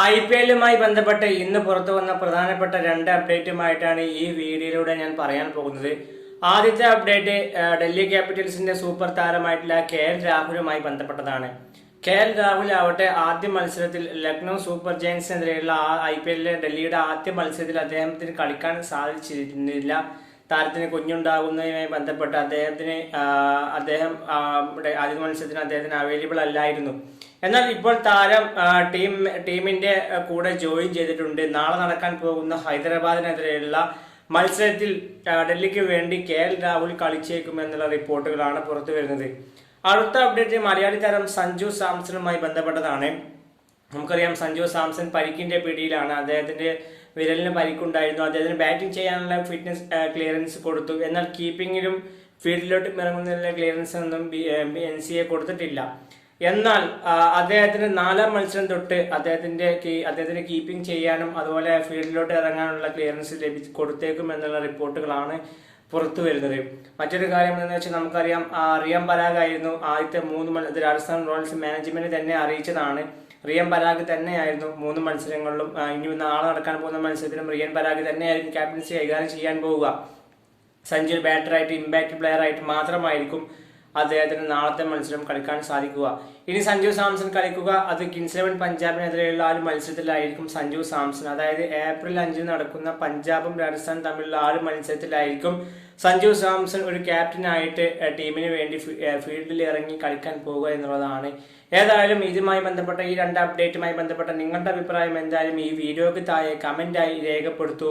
I P എല്ലുമായി ബന്ധപ്പെട്ട് ഇന്ന് പുറത്തു വന്ന പ്രധാനപ്പെട്ട രണ്ട് അപ്ഡേറ്റുമായിട്ടാണ് ഈ വീഡിയോയിലൂടെ ഞാൻ പറയാൻ പോകുന്നത്. ആദ്യത്തെ അപ്ഡേറ്റ് ഡൽഹി ക്യാപിറ്റൽസിന്റെ സൂപ്പർ താരമായിട്ടുള്ള കെ എൽ രാഹുലുമായി ബന്ധപ്പെട്ടതാണ്. കെ എൽ രാഹുൽ ആവട്ടെ ആദ്യ മത്സരത്തിൽ ലക്നൗ സൂപ്പർ ജയൻസിനെതിരെയുള്ള ഐ പി എല്ലിലെ ഡൽഹിയുടെ ആദ്യ മത്സരത്തിൽ അദ്ദേഹത്തിന് കളിക്കാൻ സാധിച്ചിരുന്നില്ല. താരത്തിന് കുഞ്ഞുണ്ടാകുന്നതുമായി ബന്ധപ്പെട്ട് അദ്ദേഹത്തിന് അദ്ദേഹം ആദ്യ മത്സരത്തിന് അദ്ദേഹത്തിന് അവൈലബിൾ അല്ലായിരുന്നു. എന്നാൽ ഇപ്പോൾ താരം ടീം ടീമിന്റെ കൂടെ ജോയിൻ ചെയ്തിട്ടുണ്ട്. നാളെ നടക്കാൻ പോകുന്ന ഹൈദരാബാദിനെതിരെയുള്ള മത്സരത്തിൽ ഡൽഹിക്ക് വേണ്ടി കെ എൽ രാഹുൽ കളിച്ചേക്കുമെന്നുള്ള റിപ്പോർട്ടുകളാണ് പുറത്തു വരുന്നത്. അടുത്ത അപ്ഡേറ്റ് മലയാളി താരം സഞ്ജു സാംസണുമായി ബന്ധപ്പെട്ടതാണ്. നമുക്കറിയാം സഞ്ജു സാംസൺ പരിക്കിന്റെ പിടിയിലാണ്. അദ്ദേഹത്തിന്റെ വിരലിന് പരിക്കുണ്ടായിരുന്നു. അദ്ദേഹത്തിന് ബാറ്റിംഗ് ചെയ്യാനുള്ള ഫിറ്റ്നസ് ക്ലിയറൻസ് കൊടുത്തു. എന്നാൽ കീപ്പിങ്ങിലും ഫീൽഡിലോട്ട് ഇറങ്ങുന്നതിനുള്ള ക്ലിയറൻസ് ഒന്നും എൻ സി എ കൊടുത്തിട്ടില്ല. എന്നാൽ അദ്ദേഹത്തിന് നാലാം മത്സരം തൊട്ട് അദ്ദേഹത്തിന്റെ അദ്ദേഹത്തിന് കീപ്പിംഗ് ചെയ്യാനും അതുപോലെ ഫീൽഡിലോട്ട് ഇറങ്ങാനുള്ള ക്ലിയറൻസ് ലഭിച്ച് കൊടുത്തേക്കും എന്നുള്ള റിപ്പോർട്ടുകളാണ് പുറത്തു വരുന്നത്. മറ്റൊരു കാര്യം എന്താണെന്ന് വെച്ചാൽ നമുക്കറിയാം റിയം പരാഗ് ആയിരുന്നു ആദ്യത്തെ മൂന്ന് മത്സരം ഇത് രാജസ്ഥാൻ റോയൽസ് മാനേജ്മെന്റ് തന്നെ അറിയിച്ചതാണ്. റിയൻ പരാഗ് തന്നെയായിരുന്നു മൂന്ന് മത്സരങ്ങളിലും ഇനി നാളെ നടക്കാൻ പോകുന്ന മത്സരത്തിലും റിയൻ പരാഗ് തന്നെയായിരിക്കും ക്യാപ്റ്റൻസി കൈകാര്യം ചെയ്യാൻ പോവുക. സഞ്ജു ബാറ്ററായിട്ട് ഇമ്പാക്ട് പ്ലെയർ ആയിട്ട് മാത്രമായിരിക്കും അദ്ദേഹത്തിന് നാളത്തെ മത്സരം കളിക്കാൻ സാധിക്കുക. ഇനി സഞ്ജു സാംസൺ കളിക്കുക. അത് കിങ്സ് ഇലവൻ പഞ്ചാബിനെതിരെയുള്ള ആ ഒരു മത്സരത്തിലായിരിക്കും സഞ്ജു സാംസൺ. അതായത് ഏപ്രിൽ അഞ്ചിന് നടക്കുന്ന പഞ്ചാബും രാജസ്ഥാൻ തമ്മിലുള്ള ആ ഒരു മത്സരത്തിലായിരിക്കും സഞ്ജു സാംസൺ ഒരു ക്യാപ്റ്റനായിട്ട് ടീമിന് വേണ്ടി ഫീൽഡിൽ ഇറങ്ങി കളിക്കാൻ പോകുക എന്നുള്ളതാണ്. ഏതായാലും ഇതുമായി ബന്ധപ്പെട്ട ഈ രണ്ട് അപ്ഡേറ്റുമായി ബന്ധപ്പെട്ട നിങ്ങളുടെ അഭിപ്രായം എന്തായാലും ഈ വീഡിയോക്ക് താഴെ കമന്റായി രേഖപ്പെടുത്തൂ.